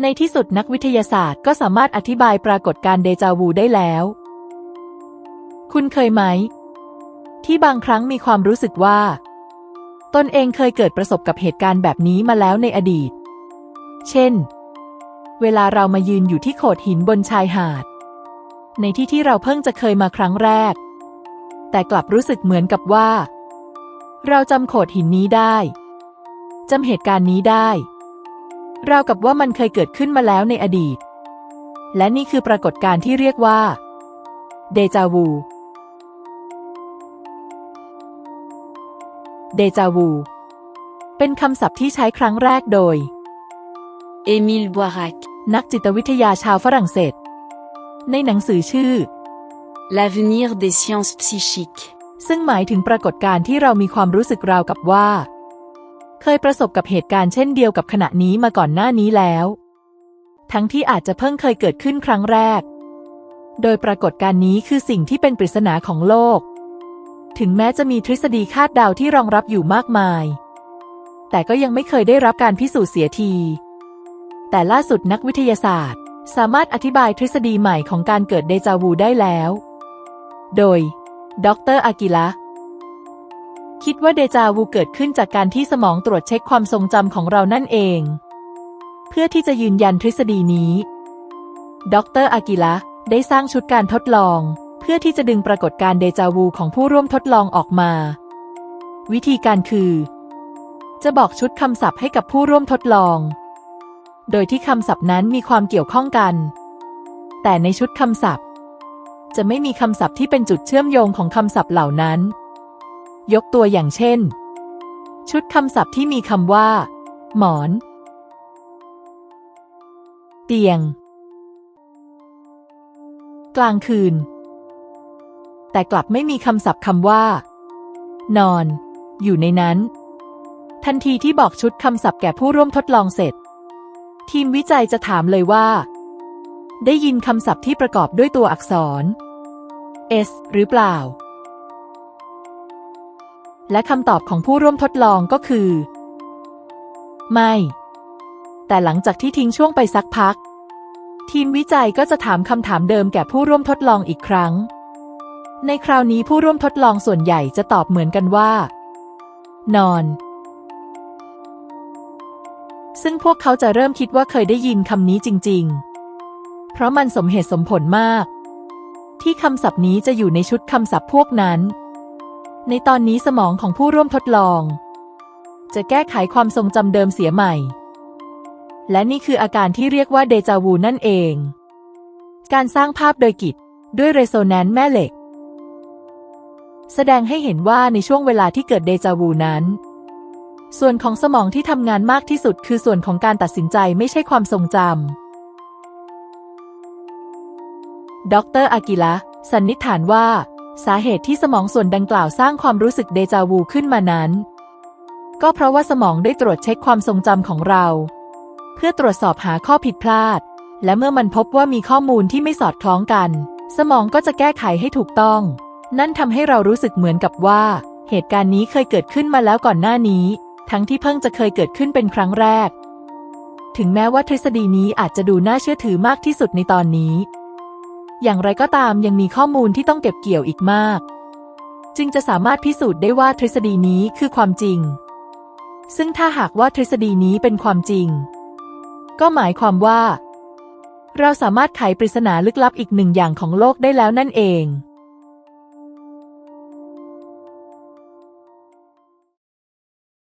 ในที่สุดนักวิทยาศาสตร์ก็สามารถอธิบายปรากฏการณ์เดจาวูได้แล้ว คุณเคยไหม ที่บางครั้งมีความรู้สึกว่า ตนเองเคยเกิดประสบกับเหตุการณ์แบบนี้มาแล้วในอดีต เช่น เวลาเรามายืนอยู่ที่โขดหินบนชายหาด ในที่ที่เราเพิ่งจะเคยมาครั้งแรก แต่กลับรู้สึกเหมือนกับว่า เราจำโขดหินนี้ได้จำเหตุการณ์นี้ได้ ราวกับว่ามันเคยเกิดขึ้นมาแล้วในอดีต และนี่คือปรากฏการณ์ที่เรียกว่า เดจาวู เดจาวู เป็นคำศัพท์ที่ใช้ครั้งแรกโดย Émile Boirac. นักจิตวิทยาชาวฝรั่งเศส ในหนังสือชื่อ L'avenir des sciences psychiques. ซึ่งหมายถึงปรากฏการณ์ที่เรามีความรู้สึกราวกับว่า เคยประสบกับเหตุการณ์เช่นเดียวกับขณะนี้มาก่อนหน้านี้แล้ว ทั้งที่อาจจะเพิ่งเคยเกิดขึ้นครั้งแรก โดยปรากฏการณ์นี้คือสิ่งที่เป็นปริศนาของโลก ถึงแม้จะมีทฤษฎีคาดเดาที่รองรับอยู่มากมาย แต่ก็ยังไม่เคยได้รับการพิสูจน์เสียที แต่ล่าสุดนักวิทยาศาสตร์ สามารถอธิบายทฤษฎีใหม่ของการเกิดเดจาวูได้แล้ว โดย ดรอากิระ คิดว่าเดจาวูเกิดขึ้นจากการที่สมองตรวจเช็คความทรงจำของเรานั่นเอง เพื่อที่จะยืนยันทฤษฎีนี้ ดรอากิระได้สร้างชุดการทดลอง เพื่อที่จะดึงปรากฏการ์เดจาวูของผู้ร่วมทดลองออกมา วิธีการคือ จะบอกชุดคำศัพท์ให้กับผู้ร่วมทดลอง โดยที่คำศัพท์นั้นมีความเกี่ยวข้องกัน แต่ในชุดคำศัพท์ จะไม่มีคำศัพท์ที่เป็นจุดเชื่อมโยงของคำศัพท์เหล่านั้น ยกตัวอย่างเช่น ชุดคำศัพท์ที่มีคำว่า หมอน เตียง กลางคืน แต่กลับไม่มีคำศัพท์คำว่า นอน อยู่ในนั้น ทันทีที่บอกชุดคำศัพท์แก่ผู้ร่วมทดลองเสร็จ ทีมวิจัยจะถามเลยว่า ได้ยินคำศัพท์ที่ประกอบด้วยตัวอักษร S หรือเปล่า และคำตอบของผู้ร่วมทดลองก็คือ ไม่ แต่หลังจากที่ทิ้งช่วงไปสักพัก ทีมวิจัยก็จะถามคำถามเดิมแก่ผู้ร่วมทดลองอีกครั้ง ในคราวนี้ผู้ร่วมทดลองส่วนใหญ่จะตอบเหมือนกันว่า นอน ซึ่งพวกเขาจะเริ่มคิดว่าเคยได้ยินคำนี้จริง ๆ เพราะมันสมเหตุสมผลมาก ที่คำศัพท์นี้จะอยู่ในชุดคำศัพท์พวกนั้น ในตอนนี้สมองของผู้ร่วมทดลอง จะแก้ไขความทรงจำเดิมเสียใหม่ และนี่คืออาการที่เรียกว่าเดจาวูนั่นเอง การสร้างภาพโดยกิจด้วยเรโซแนนซ์แม่เหล็ก แสดงให้เห็นว่าในช่วงเวลาที่เกิดเดจาวูนั้น ส่วนของสมองที่ทำงานมากที่สุดคือส่วนของการตัดสินใจไม่ใช่ความทรงจำ ดรอากิระสันนิษฐานว่า สาเหตุที่สมองส่วนดังกล่าวสร้างความรู้สึกเดจาวูขึ้นมานั้น ก็เพราะว่าสมองได้ตรวจเช็คความทรงจำของเรา เพื่อตรวจสอบหาข้อผิดพลาด และเมื่อมันพบว่ามีข้อมูลที่ไม่สอดคล้องกัน สมองก็จะแก้ไขให้ถูกต้อง นั่นทำให้เรารู้สึกเหมือนกับว่า เหตุการณ์นี้เคยเกิดขึ้นมาแล้วก่อนหน้านี้ ทั้งที่เพิ่งจะเคยเกิดขึ้นเป็นครั้งแรก ถึงแม้ว่าทฤษฎีนี้อาจจะดูน่าเชื่อถือมากที่สุดในตอนนี้ อย่างไรก็ตามยังมีข้อมูลที่ต้องเก็บเกี่ยวอีกมาก จึงจะสามารถพิสูจน์ได้ว่าทฤษฎีนี้คือความจริง ซึ่งถ้าหากว่าทฤษฎีนี้เป็นความจริง ก็หมายความว่า เราสามารถไขปริศนาลึกลับอีกหนึ่งอย่างของโลกได้แล้วนั่นเอง